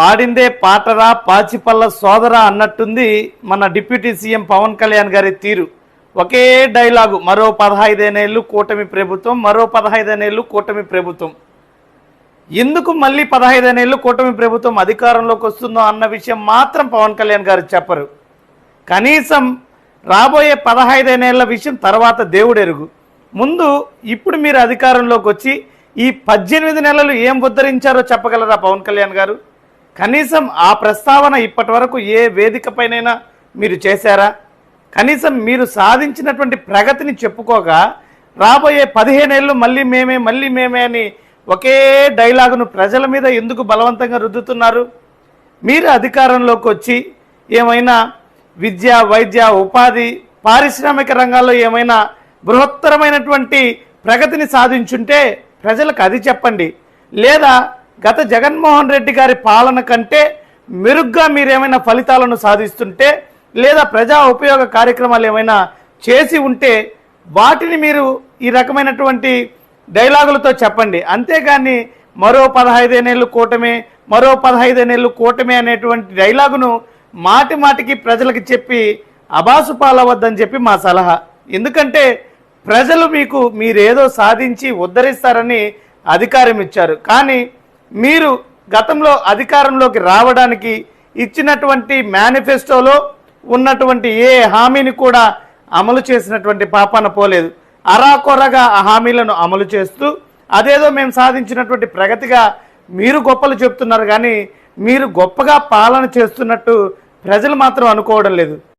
పాడిందే పాటరా పాచిపల్ల సోదరా అన్నట్టుంది మన డిప్యూటీ సీఎం పవన్ కళ్యాణ్ గారి తీరు. ఒకే డైలాగు మరో పదహైదేనేళ్ళు కూటమి ప్రభుత్వం మరో పదహైదేనేళ్ళు కూటమి ప్రభుత్వం. ఎందుకు మళ్ళీ పదహైదేనేళ్ళు కూటమి ప్రభుత్వం అధికారంలోకి వస్తుందో అన్న విషయం మాత్రం పవన్ కళ్యాణ్ గారు చెప్పరు. కనీసం రాబోయే పదహైదేనేళ్ళ విషయం తర్వాత దేవుడెరుగు. ముందు ఇప్పుడు మీరు అధికారంలోకి వచ్చి ఈ పద్దెనిమిది నెలలు ఏం ఉద్ధరించారో చెప్పగలరా పవన్ కళ్యాణ్ గారు? కనీసం ఆ ప్రస్తావన ఇప్పటి వరకు ఏ వేదికపైనైనా మీరు చేశారా? కనీసం మీరు సాధించినటువంటి ప్రగతిని చెప్పుకోగా రాబోయే పదిహేనేళ్ళు మళ్ళీ మేమే మళ్ళీ మేమే అని ఒకే డైలాగును ప్రజల మీద ఎందుకు బలవంతంగా రుద్దుతున్నారు? మీరు అధికారంలోకి వచ్చి ఏమైనా విద్య వైద్య ఉపాధి పారిశ్రామిక రంగాల్లో ఏమైనా బృహత్తరమైనటువంటి ప్రగతిని సాధించుంటే ప్రజలకు అది చెప్పండి. లేదా గత జగన్మోహన్ రెడ్డి గారి పాలన కంటే మెరుగ్గా మీరేమైనా ఫలితాలను సాధిస్తుంటే లేదా ప్రజా ఉపయోగ కార్యక్రమాలు ఏమైనా చేసి ఉంటే వాటిని మీరు ఈ రకమైనటువంటి డైలాగులతో చెప్పండి. అంతేగాని మరో పదహైదేనేళ్ళు కూటమే మరో పదహైదేనేళ్ళు కూటమే అనేటువంటి డైలాగును మాటి మాటికి ప్రజలకు చెప్పి అబాసు పాలవద్దని చెప్పి మా సలహా. ఎందుకంటే ప్రజలు మీకు మీరేదో సాధించి ఉద్ధరిస్తారని అధికారం ఇచ్చారు. కానీ మీరు గతంలో అధికారంలోకి రావడానికి ఇచ్చినటువంటి మేనిఫెస్టోలో ఉన్నటువంటి ఏ హామీని కూడా అమలు చేసినటువంటి పాపాన పోలేదు. అరాకొరగా ఆ హామీలను అమలు చేస్తూ అదేదో మేము సాధించినటువంటి ప్రగతిగా మీరు గొప్పలు చెప్తున్నారు కానీ మీరు గొప్పగా పాలన చేస్తున్నట్టు ప్రజలు మాత్రం అనుకోవడం లేదు.